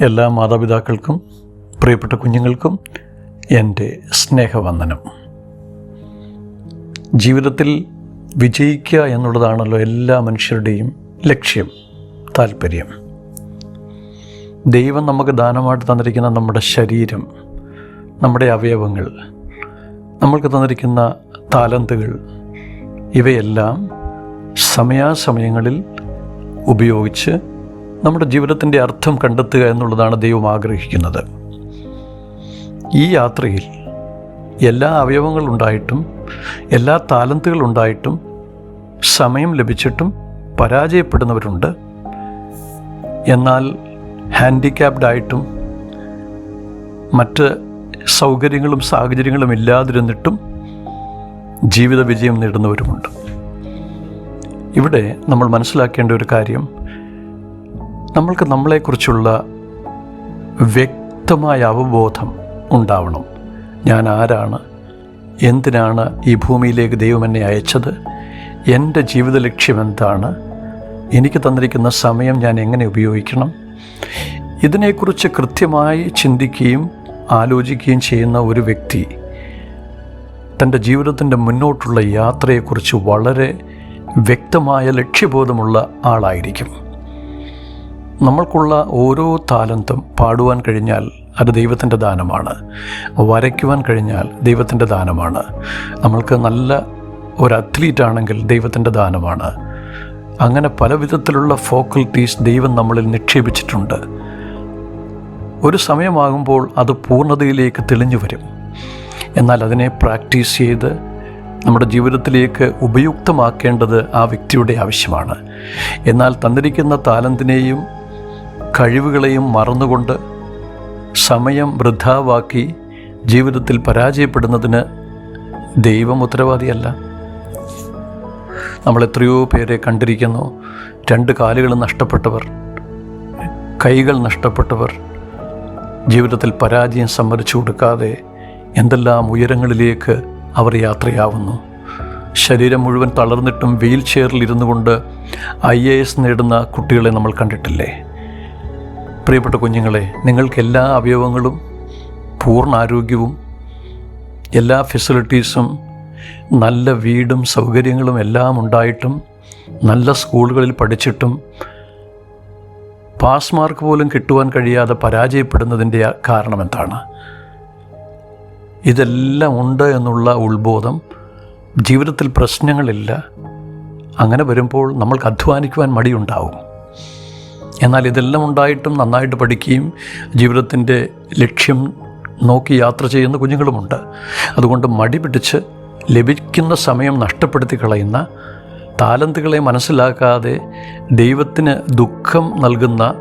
എല്ലാ മാതാപിതാക്കൾക്കും പ്രിയപ്പെട്ട കുഞ്ഞുങ്ങൾക്കും എന്റെ സ്നേഹവന്ദനം. ജീവിതത്തിൽ വിജയിക്കുക എന്നുള്ളതാണല്ലോ എല്ലാ മനുഷ്യരുടെയും ലക്ഷ്യം താല്പര്യം ദൈവം നമുക്ക് ദാനമായിട്ട് തന്നിരിക്കുന്ന നമ്മുടെ ശരീരം നമ്മുടെ അവയവങ്ങൾ നമ്മൾക്ക് തന്നിരിക്കുന്ന താലന്തുകൾ ഇവയെല്ലാം സമയാസമയങ്ങളിൽ ഉപയോഗിച്ച് നമ്മുടെ ജീവിതത്തിന്റെ അർത്ഥം കണ്ടെത്തുക എന്നുള്ളതാണ് ദൈവം ആഗ്രഹിക്കുന്നത്. ഈ യാത്രയിൽ എല്ലാ അവയവങ്ങളുണ്ടായിട്ടും എല്ലാ താലന്തുകളുണ്ടായിട്ടും സമയം ലഭിച്ചിട്ടും പരാജയപ്പെടുന്നവരുണ്ട്. എന്നാൽ ഹാൻഡിക്യാപ്ഡായിട്ടും മറ്റ് സൗകര്യങ്ങളും സാഹചര്യങ്ങളും ഇല്ലാതിരുന്നിട്ടും ജീവിത വിജയം നേടുന്നവരുമുണ്ട്. ഇവിടെ നമ്മൾ മനസ്സിലാക്കേണ്ട ഒരു കാര്യം നമ്മൾക്ക് നമ്മളെക്കുറിച്ചുള്ള വ്യക്തമായ അവബോധം ഉണ്ടാവണം. ഞാൻ ആരാണ്? എന്തിനാണ് ഈ ഭൂമിയിലേക്ക് ദൈവം എന്നെ അയച്ചത്? എന്റെ ജീവിത ലക്ഷ്യം എന്താണ്? എനിക്ക് തന്നിരിക്കുന്ന സമയം ഞാൻ എങ്ങനെ ഉപയോഗിക്കണം? ഇതിനെക്കുറിച്ച് കൃത്യമായി ചിന്തിക്കുകയും ആലോചിക്കുകയും ചെയ്യുന്ന ഒരു വ്യക്തി തന്റെ ജീവിതത്തിന്റെ മുന്നോട്ടുള്ള യാത്രയെക്കുറിച്ച് വളരെ വ്യക്തമായ ലക്ഷ്യബോധമുള്ള ആളായിരിക്കും. നമ്മൾക്കുള്ള ഓരോ താലന്തും പാടുവാൻ കഴിഞ്ഞാൽ അത് ദൈവത്തിന്റെ ദാനമാണ്. വരയ്ക്കുവാൻ കഴിഞ്ഞാൽ ദൈവത്തിന്റെ ദാനമാണ്. നമ്മൾക്ക് നല്ല ഒരു അത്ലീറ്റ് ആണെങ്കിൽ ദൈവത്തിന്റെ ദാനമാണ്. അങ്ങനെ പല വിധത്തിലുള്ള ഫോക്കൽറ്റീസ് ദൈവം നമ്മളിൽ നിക്ഷേപിച്ചിട്ടുണ്ട്. ഒരു സമയമാകുമ്പോൾ അത് പൂർണതയിലേക്ക് തെളിഞ്ഞു വരും. എന്നാൽ അതിനെ പ്രാക്ടീസ് ചെയ്ത് നമ്മുടെ ജീവിതത്തിലേക്ക് ഉപയുക്തമാക്കേണ്ടത് ആ വ്യക്തിയുടെ ആവശ്യമാണ്. എന്നാൽ തന്നിരിക്കുന്ന താലന്തിനെയും കഴിവുകളെയും മറന്നുകൊണ്ട് സമയം വൃദ്ധാവാക്കി ജീവിതത്തിൽ പരാജയപ്പെടുന്നതിന് ദൈവം ഉത്തരവാദിയല്ല. നമ്മൾ എത്രയോ പേരെ കണ്ടിരിക്കുന്നു. രണ്ട് കാലുകൾ നഷ്ടപ്പെട്ടവർ കൈകൾ നഷ്ടപ്പെട്ടവർ ജീവിതത്തിൽ പരാജയം സമ്മതിച്ചു കൊടുക്കാതെ എന്തെല്ലാം ഉയരങ്ങളിലേക്ക് അവർ യാത്രയാവുന്നു. ശരീരം മുഴുവൻ തളർന്നിട്ടും വീൽ ചെയറിൽ ഇരുന്നു കൊണ്ട് ഐ എ എസ് നേടുന്ന കുട്ടികളെ നമ്മൾ കണ്ടിട്ടില്ലേ? പ്രിയപ്പെട്ട കുഞ്ഞുങ്ങളെ നിങ്ങൾക്ക് എല്ലാ അവയവങ്ങളും പൂർണ ആരോഗ്യവും എല്ലാ ഫെസിലിറ്റീസും നല്ല വീടും സൗകര്യങ്ങളും എല്ലാം ഉണ്ടായിട്ടും നല്ല സ്കൂളുകളിൽ പഠിച്ചിട്ടും പാസ് മാർക്ക് പോലും കിട്ടുവാൻ കഴിയാതെ പരാജയപ്പെടുന്നതിന്റെ കാരണം എന്താണ്? ഇതെല്ലാം ഉണ്ട് എന്നുള്ള ഉത്ബോധം ജീവിതത്തിൽ പ്രശ്നങ്ങളില്ല അങ്ങനെ വരുമ്പോൾ നമ്മൾക്ക് അധ്വാനിക്കുവാൻ മടിയുണ്ടാവും. എന്നാൽ ഇതെല്ലാം ഉണ്ടായിട്ടും നന്നായിട്ട് പഠിക്കുകയും ജീവിതത്തിന്റെ ലക്ഷ്യം നോക്കി യാത്ര ചെയ്യുന്ന കുഞ്ഞുങ്ങളുമുണ്ട്. അതുകൊണ്ട് മടി പിടിച്ച് ലഭിക്കുന്ന സമയം നഷ്ടപ്പെടുത്തി കളയുന്ന താലന്തുകളെ മനസ്സിലാക്കാതെ ദൈവത്തിന് ദുഃഖം നൽകുന്ന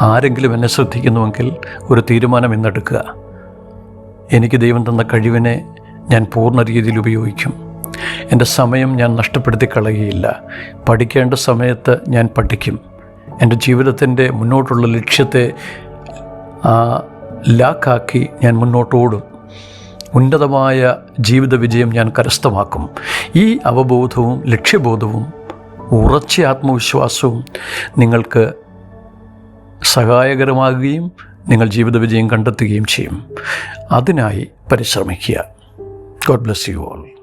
ആരെങ്കിലും എന്നെ ശ്രദ്ധിക്കുന്നുവെങ്കിൽ ഒരു തീരുമാനം ഇന്നെടുക്കുക. എനിക്ക് ദൈവം തന്ന കഴിവിനെ ഞാൻ പൂർണ രീതിയിൽ ഉപയോഗിക്കും. എന്റെ സമയം ഞാൻ നഷ്ടപ്പെടുത്തി കളയുകയില്ല. പഠിക്കേണ്ട സമയത്ത് ഞാൻ പഠിക്കും. എന്റെ ജീവിതത്തിന്റെ മുന്നോട്ടുള്ള ലക്ഷ്യത്തെ ലാക്കാക്കി ഞാൻ മുന്നോട്ടോടും ഉന്നതമായ ജീവിത വിജയം ഞാൻ കരസ്ഥമാക്കും. ഈ അവബോധവും ലക്ഷ്യബോധവും ഉറച്ച ആത്മവിശ്വാസവും നിങ്ങൾക്ക് സഹായകരമാകുകയും നിങ്ങൾ ജീവിത വിജയം കണ്ടെത്തുകയും ചെയ്യും. അതിനായി പരിശ്രമിക്കുക. God bless you all